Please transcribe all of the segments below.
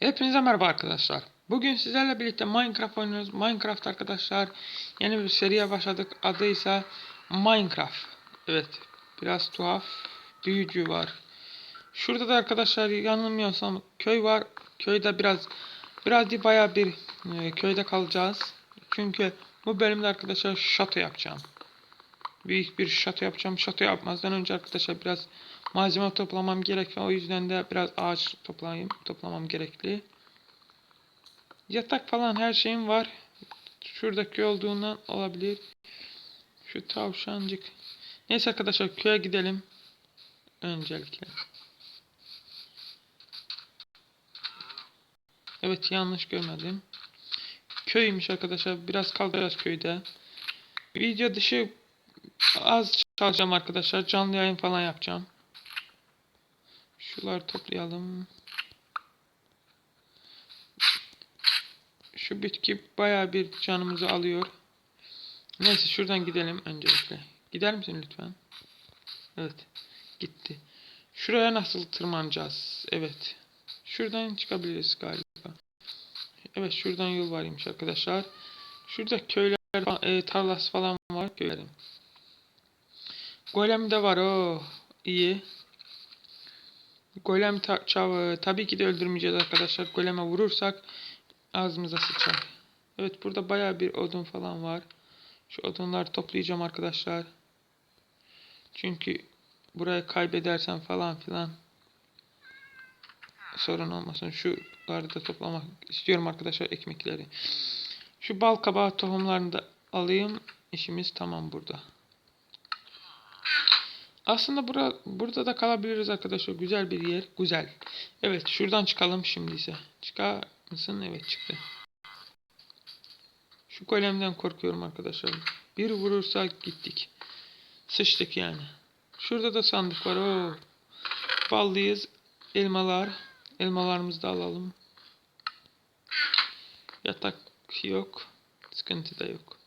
Hepinize merhaba arkadaşlar. Bugün sizlerle birlikte Minecraft oynuyoruz. Minecraft arkadaşlar yeni bir seriye başladık. Adı ise Minecraft. Evet biraz tuhaf. Büyücü var. Şurada da arkadaşlar yanılmıyorsam köy var. Köyde biraz biraz değil bayağı bir e, köyde kalacağız. Çünkü bu bölümde arkadaşlar şato yapacağım. Büyük bir şato yapacağım. Şato yapmazdan önce arkadaşlar biraz malzeme toplamam gerekiyor. O yüzden de biraz ağaç toplayayım, toplamam gerekli. Yatak falan her şeyim var. Şuradaki olduğundan olabilir. Şu tavşancık. Neyse arkadaşlar köye gidelim. Öncelikle. Evet yanlış görmedim. Köymüş arkadaşlar. Biraz kalacağız köyde. Video dışı az çalacağım arkadaşlar. Canlı yayın falan yapacağım. Şuları toplayalım. Şu bitki baya bir canımızı alıyor. Neyse şuradan gidelim öncelikle. Gider misin lütfen? Evet. Gitti. Şuraya nasıl tırmanacağız? Evet. Şuradan çıkabiliriz galiba. Evet şuradan yol varmış arkadaşlar. Şurada köyler, e, tarlası falan var köylerin. Golem de var o. iyi. Golem ta çav- tabii ki de öldürmeyeceğiz arkadaşlar. Goleme vurursak ağzımıza sıçar. Evet burada baya bir odun falan var. Şu odunları toplayacağım arkadaşlar. Çünkü burayı kaybedersem falan filan sorun olmasın. Şuları da toplamak istiyorum arkadaşlar ekmekleri. Şu bal kabağı tohumlarını da alayım. İşimiz tamam burada. Aslında bura, burada da kalabiliriz arkadaşlar. Güzel bir yer. Güzel. Evet şuradan çıkalım şimdi ise. Çıkar mısın? Evet çıktı. Şu golemden korkuyorum arkadaşlar. Bir vurursa gittik. Sıçtık yani. Şurada da sandık var. Oo. Ballıyız. Elmalar. Elmalarımızı da alalım. Yatak yok. Sıkıntı da yok.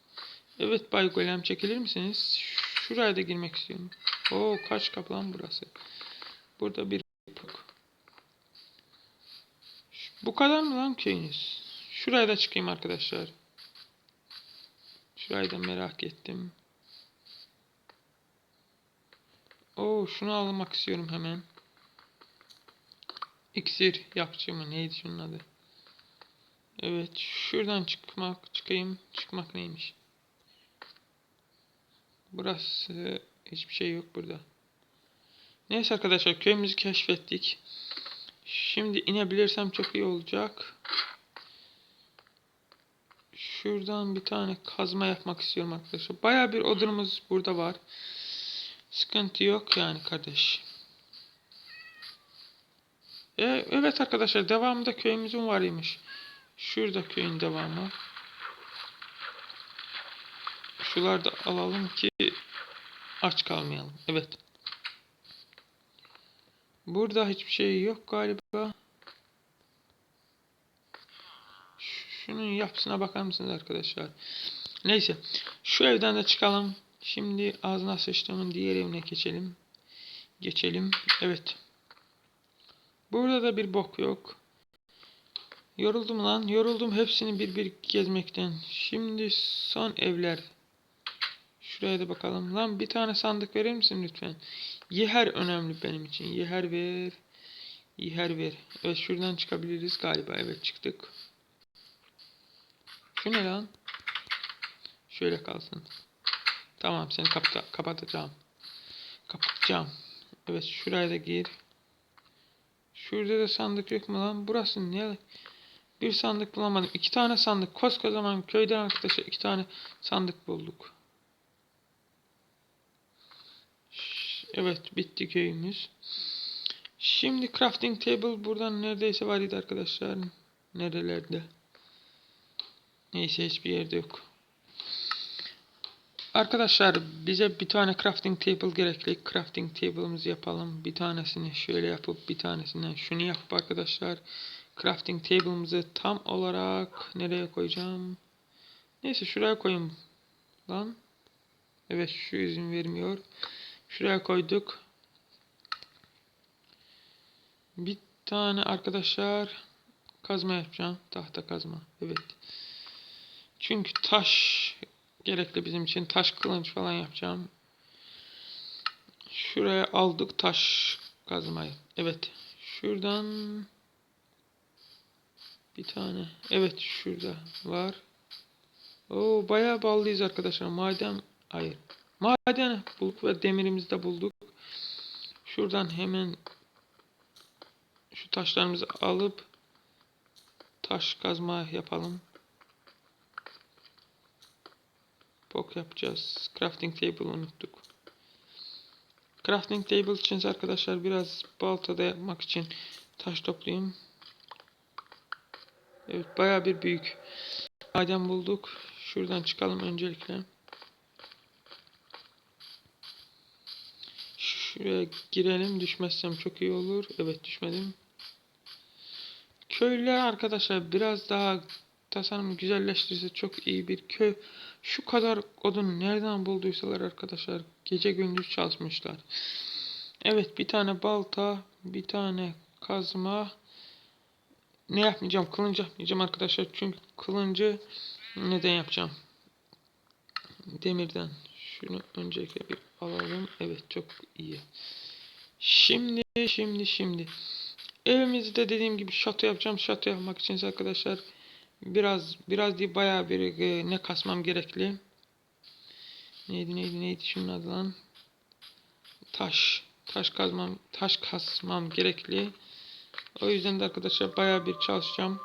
Evet Bay Golem çekilir misiniz? Şuraya da girmek istiyorum. Oo kaç kaplan burası. Burada bir yapık. Bu kadar mı lan köyünüz? Şuraya da çıkayım arkadaşlar. Şurayı da merak ettim. Oo şunu almak istiyorum hemen. İksir yapıcı mı neydi şunun adı? Evet şuradan çıkmak çıkayım. Çıkmak neymiş? Burası hiçbir şey yok burada. Neyse arkadaşlar köyümüzü keşfettik. Şimdi inebilirsem çok iyi olacak. Şuradan bir tane kazma yapmak istiyorum arkadaşlar. Baya bir odunumuz burada var. Sıkıntı yok yani kardeş. E, evet arkadaşlar devamında köyümüzün varıymış. Şurada köyün devamı. Şuları da alalım ki aç kalmayalım. Evet. Burada hiçbir şey yok galiba. Şunun yapısına bakar mısınız arkadaşlar? Neyse. Şu evden de çıkalım. Şimdi ağzına sıçtığımın diğer evine geçelim. Geçelim. Evet. Burada da bir bok yok. Yoruldum lan. Yoruldum hepsini bir bir gezmekten. Şimdi son evler. Şuraya da bakalım. Lan bir tane sandık verir misin lütfen? Yeher önemli benim için. Yeher ver. Yeher ver. Evet şuradan çıkabiliriz galiba. Evet çıktık. Şu ne lan? Şöyle kalsın. Tamam seni kapata kapatacağım. Kapatacağım. Evet şuraya da gir. Şurada da sandık yok mu lan? Burası ne? Bir sandık bulamadım. İki tane sandık. Koskocaman köyden arkadaşlar iki tane sandık bulduk. Evet bitti köyümüz. Şimdi crafting table buradan neredeyse var arkadaşlar. Nerelerde? Neyse hiçbir yerde yok. Arkadaşlar bize bir tane crafting table gerekli. Crafting table'ımızı yapalım. Bir tanesini şöyle yapıp bir tanesinden şunu yapıp arkadaşlar. Crafting table'ımızı tam olarak nereye koyacağım? Neyse şuraya koyayım. Lan. Evet şu izin vermiyor. Şuraya koyduk. Bir tane arkadaşlar Kazma yapacağım. Tahta kazma. Evet. Çünkü taş gerekli bizim için. Taş kılıç falan yapacağım. Şuraya aldık taş kazmayı. Evet. Şuradan bir tane. Evet şurada var. Oo bayağı ballıyız arkadaşlar. Maden hayır. Maden bulduk ve demirimizi de bulduk. Şuradan hemen şu taşlarımızı alıp taş kazma yapalım. Bok yapacağız. Crafting table unuttuk. Crafting table için arkadaşlar biraz baltada yapmak için taş toplayayım. Evet bayağı bir büyük maden bulduk. Şuradan çıkalım öncelikle. Şuraya girelim. Düşmezsem çok iyi olur. Evet düşmedim. Köylüler arkadaşlar biraz daha tasarımı güzelleştirirse çok iyi bir köy. Şu kadar odun nereden bulduysalar arkadaşlar gece gündüz çalışmışlar. Evet bir tane balta, bir tane kazma. Ne yapmayacağım? Kılıncı yapmayacağım arkadaşlar. Çünkü kılıncı neden yapacağım? Demirden. Şunu öncelikle bir alalım. Evet çok iyi. Şimdi şimdi şimdi. Evimizde dediğim gibi şato yapacağım. Şato yapmak için arkadaşlar biraz biraz değil bayağı bir e, ne kasmam gerekli. Neydi neydi neydi şunun adı lan? Taş. Taş kazmam, taş kasmam gerekli. O yüzden de arkadaşlar bayağı bir çalışacağım.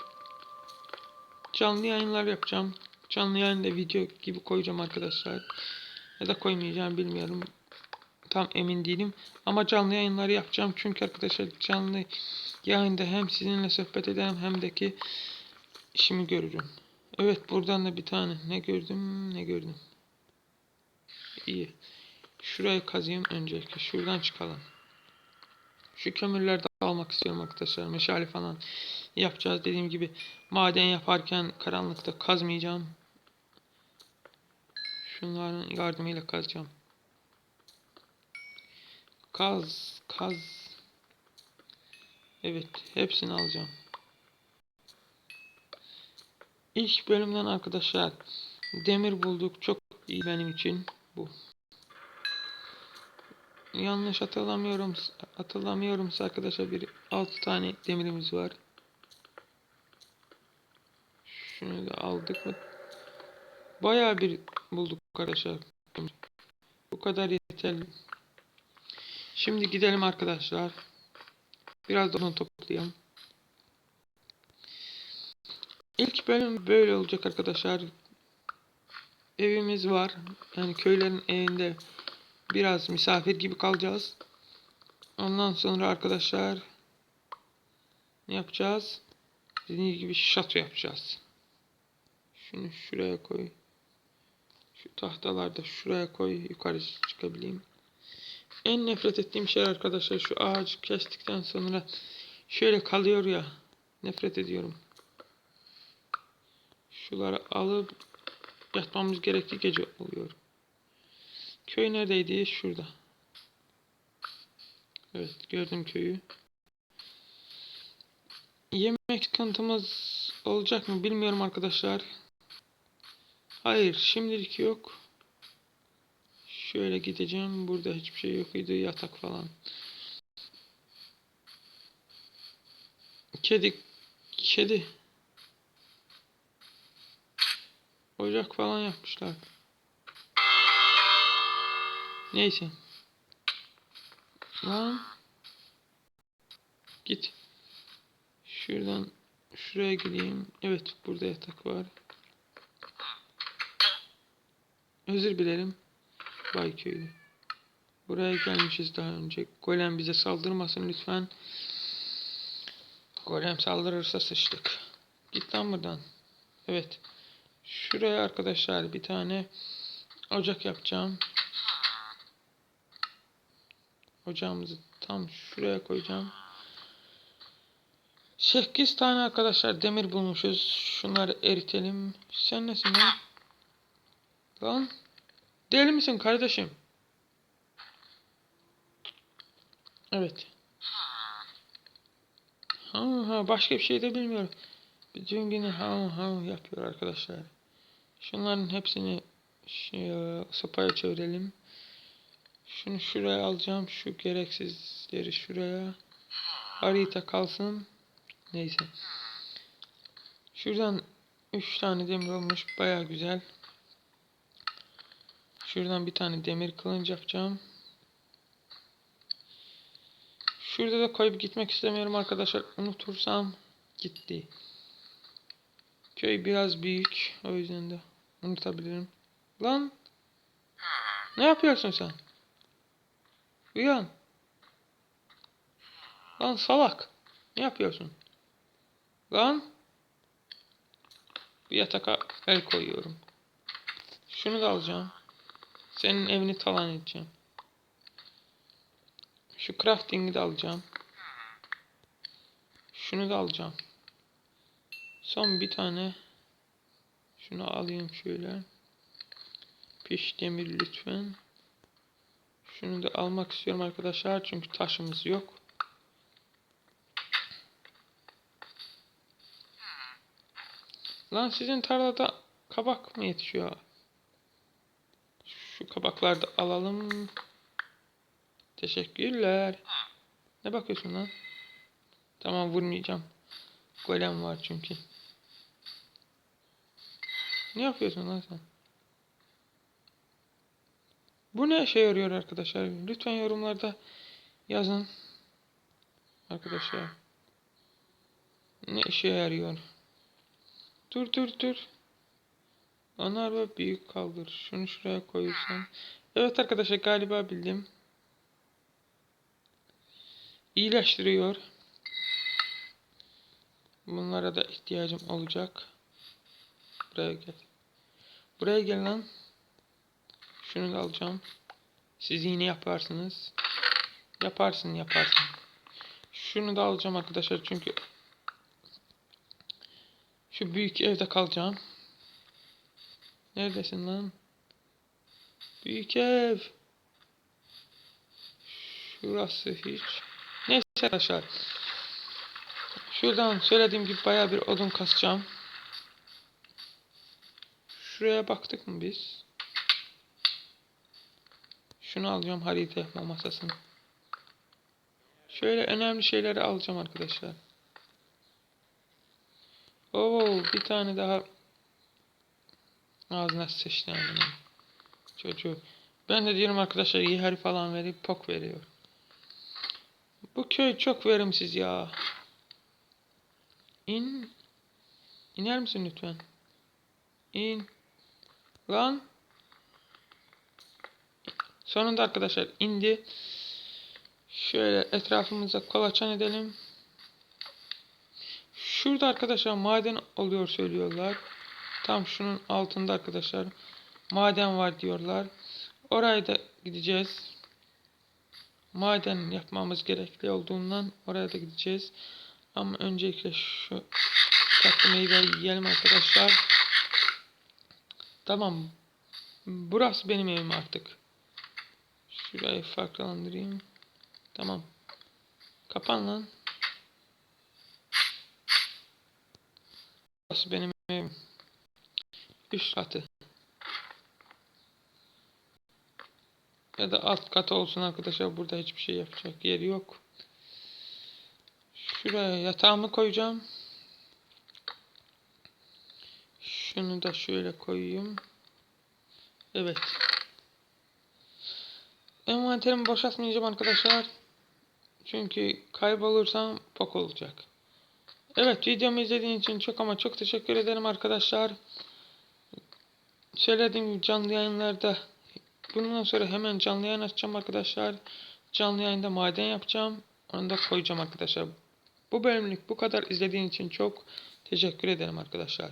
Canlı yayınlar yapacağım. Canlı yayında video gibi koyacağım arkadaşlar. Ya da koymayacağım bilmiyorum. Tam emin değilim. Ama canlı yayınları yapacağım. Çünkü arkadaşlar canlı yayında hem sizinle sohbet ederim hem de ki işimi görürüm. Evet buradan da bir tane ne gördüm ne gördüm. İyi. Şurayı kazıyım öncelikle. Şuradan çıkalım. Şu kömürleri de almak istiyorum arkadaşlar. Meşale falan yapacağız. Dediğim gibi maden yaparken karanlıkta kazmayacağım. Şunların yardımıyla kazacağım. Kaz, kaz. Evet, hepsini alacağım. İlk bölümden arkadaşlar demir bulduk. Çok iyi benim için bu. Yanlış hatırlamıyorum. Hatırlamıyorum arkadaşlar bir 6 tane demirimiz var. Şunu da aldık mı? Bayağı bir bulduk arkadaşlar. Bu kadar yeterli. Şimdi gidelim arkadaşlar. Biraz da onu toplayalım. İlk bölüm böyle olacak arkadaşlar. Evimiz var. Yani köylerin evinde biraz misafir gibi kalacağız. Ondan sonra arkadaşlar ne yapacağız? Dediğim gibi şato yapacağız. Şunu şuraya koy. Şu tahtalarda şuraya koy. Yukarı çıkabileyim. En nefret ettiğim şey arkadaşlar şu ağacı kestikten sonra şöyle kalıyor ya. Nefret ediyorum. Şuları alıp yatmamız gerekli gece oluyor. Köy neredeydi? Şurada. Evet gördüm köyü. Yemek sıkıntımız olacak mı bilmiyorum arkadaşlar. Hayır şimdilik yok. Şöyle gideceğim. Burada hiçbir şey yok idi. Yatak falan. Kedi. Kedi. Ocak falan yapmışlar. Neyse. Lan. Git. Şuradan şuraya gideyim. Evet burada yatak var. Özür dilerim. Bayköylü. Buraya gelmişiz daha önce. Golem bize saldırmasın lütfen. Golem saldırırsa sıçtık. Git lan buradan. Evet. Şuraya arkadaşlar bir tane ocak yapacağım. Ocağımızı tam şuraya koyacağım. 8 tane arkadaşlar demir bulmuşuz. Şunları eritelim. Sen nesin lan? Lan. Deli misin kardeşim? Evet. Ha, ha başka bir şey de bilmiyorum. Bütün günü hav hav yapıyor arkadaşlar. Şunların hepsini şey, sopaya çevirelim. Şunu şuraya alacağım. Şu gereksizleri şuraya. Harita kalsın. Neyse. Şuradan 3 tane demir olmuş. Baya güzel. Şuradan bir tane demir kılınç yapacağım. Şurada da koyup gitmek istemiyorum arkadaşlar. Unutursam gitti. Köy biraz büyük. O yüzden de unutabilirim. Lan. Ne yapıyorsun sen? Uyan. Lan salak. Ne yapıyorsun? Lan. Bir yataka el koyuyorum. Şunu da alacağım. Senin evini talan edeceğim. Şu crafting'i de alacağım. Şunu da alacağım. Son bir tane. Şunu alayım şöyle. Piş demir lütfen. Şunu da almak istiyorum arkadaşlar. Çünkü taşımız yok. Lan sizin tarlada kabak mı yetişiyor? Şu kabakları da alalım. Teşekkürler. Ne bakıyorsun lan? Tamam vurmayacağım. Golem var çünkü. Ne yapıyorsun lan sen? Bu ne işe yarıyor arkadaşlar? Lütfen yorumlarda yazın. Arkadaşlar. Ne işe yarıyor? Dur dur dur. Ana araba büyük kaldır. Şunu şuraya koyursan. Evet arkadaşlar galiba bildim. İyileştiriyor. Bunlara da ihtiyacım olacak. Buraya gel. Buraya gel lan. Şunu da alacağım. Siz yine yaparsınız. Yaparsın yaparsın. Şunu da alacağım arkadaşlar çünkü şu büyük evde kalacağım. Neredesin lan? Büyük ev. Şurası hiç. Neyse arkadaşlar. Şuradan söylediğim gibi baya bir odun kasacağım. Şuraya baktık mı biz? Şunu alacağım harita yapma masasını. Şöyle önemli şeyleri alacağım arkadaşlar. Oo bir tane daha ağzına sıçtı amına. Çocuğu. Ben de diyorum arkadaşlar yer falan verip pok veriyor. Bu köy çok verimsiz ya. İn. İner misin lütfen? İn. Lan. Sonunda arkadaşlar indi. Şöyle etrafımıza kolaçan edelim. Şurada arkadaşlar maden oluyor söylüyorlar. Tam şunun altında arkadaşlar maden var diyorlar. Oraya da gideceğiz. Maden yapmamız gerekli olduğundan oraya da gideceğiz. Ama öncelikle şu tatlı meyveyi yiyelim arkadaşlar. Tamam. Burası benim evim artık. Şurayı farklandırayım. Tamam. Kapan lan. Burası benim evim. Üst katı. Ya da alt katı olsun arkadaşlar. Burada hiçbir şey yapacak yeri yok. Şuraya yatağımı koyacağım. Şunu da şöyle koyayım. Evet. Envanterimi boşaltmayacağım arkadaşlar. Çünkü kaybolursam pok olacak. Evet videomu izlediğiniz için çok ama çok teşekkür ederim arkadaşlar. Söylediğim gibi canlı yayınlarda bundan sonra hemen canlı yayın açacağım arkadaşlar. Canlı yayında maden yapacağım. Onu da koyacağım arkadaşlar. Bu bölümlük bu kadar izlediğiniz için çok teşekkür ederim arkadaşlar.